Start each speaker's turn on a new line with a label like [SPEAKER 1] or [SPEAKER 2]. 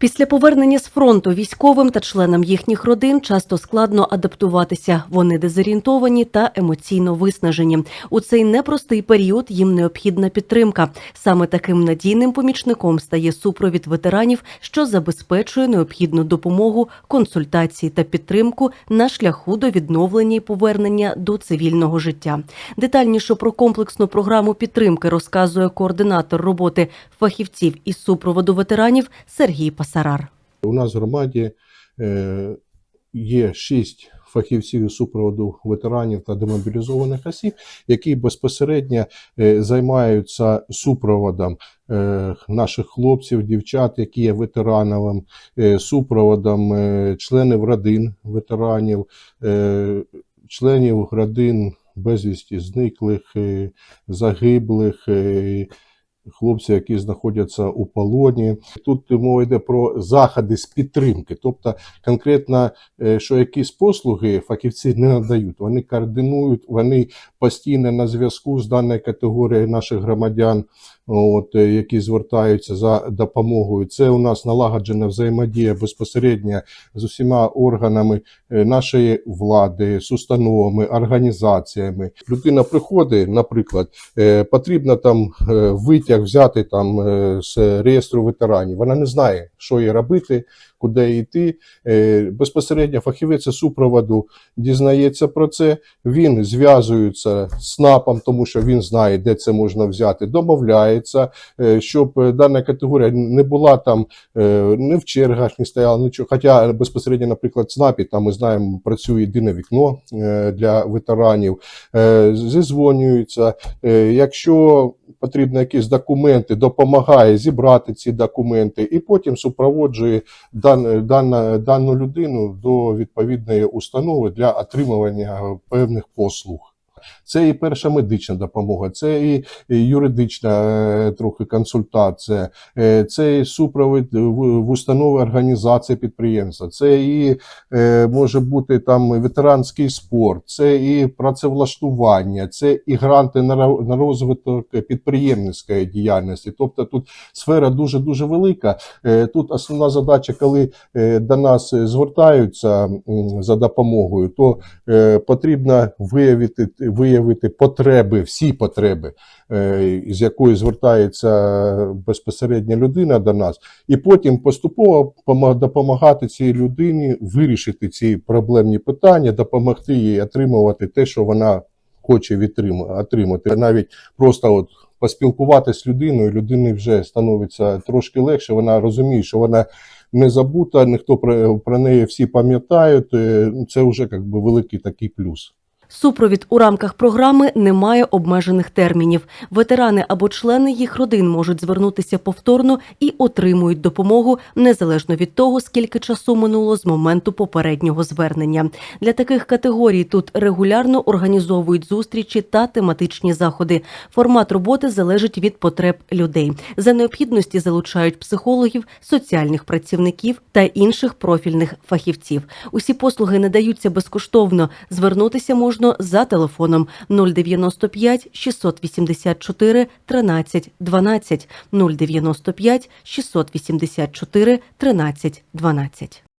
[SPEAKER 1] Після повернення з фронту військовим та членам їхніх родин часто складно адаптуватися. Вони дезорієнтовані та емоційно виснажені. У цей непростий період їм необхідна підтримка. Саме таким надійним помічником стає супровід ветеранів, що забезпечує необхідну допомогу, консультації та підтримку на шляху до відновлення і повернення до цивільного життя. Детальніше про комплексну програму підтримки розказує координатор роботи фахівців із супроводу ветеранів Сергій Пасарар.
[SPEAKER 2] У нас в громаді е, є шість фахівців супроводу ветеранів та демобілізованих осіб, які безпосередньо е, займаються супроводом е, наших хлопців, дівчат, які є ветеранами, е, супроводом членів родин ветеранів, членів родин безвісті зниклих, загиблих. Хлопці, які знаходяться у полоні, тут мова йде про заходи з підтримки, тобто конкретно, е, що якісь послуги фахівці не надають. Вони координують, вони постійно на зв'язку з даною категорією наших громадян, от, е, які звертаються за допомогою. Це у нас налагоджена взаємодія безпосередньо з усіма органами е, нашої влади, з установами, організаціями. Людина приходить, наприклад, потрібно там е, витяг взяти там е, з реєстру ветеранів. Вона не знає, що їй робити, куди йти. Е, Безпосередньо фахівець супроводу дізнається про це. Він зв'язується з СНАПом, тому що він знає, де це можна взяти, домовляється, е, щоб дана категорія не була там не в чергах, не стояла нічого. Хоча безпосередньо, наприклад, СНАПі там ми знаємо, працює єдине вікно для ветеранів, зізвонюються. Якщо потрібні якісь документи, допомагає зібрати ці документи і потім супроводжує дан, дан, дану людину до відповідної установи для отримування певних послуг. Це і перша медична допомога, це і юридична е, трохи консультація, е, це і супровід в, в установи організації підприємства, це і е, може бути там ветеранський спорт, це і працевлаштування, це і гранти на, розвиток підприємницької діяльності. Тобто тут сфера дуже дуже велика. Е, Тут основна задача, коли е, до нас е, звертаються за допомогою, то е, потрібно виявити, виявити потреби, всі потреби, е, з якою звертається безпосередньо людина до нас, і потім поступово допомагати цій людині вирішити ці проблемні питання, допомогти їй отримувати те, що вона хоче отримати. Навіть просто от поспілкуватися з людиною, людині вже становиться трошки легше. Вона розуміє, що вона не забута, ніхто про, про неї всі пам'ятають. е, Це вже як би великий такий плюс.
[SPEAKER 1] Супровід у рамках програми не має обмежених термінів. Ветерани або члени їх родин можуть звернутися повторно і отримують допомогу незалежно від того, скільки часу минуло з моменту попереднього звернення. Для таких категорій тут регулярно організовують зустрічі та тематичні заходи. Формат роботи залежить від потреб людей. За необхідності залучають психологів, соціальних працівників та інших профільних фахівців. Усі послуги надаються безкоштовно. Звернутися можна за телефоном 095 684 13 12 095 684 13 12.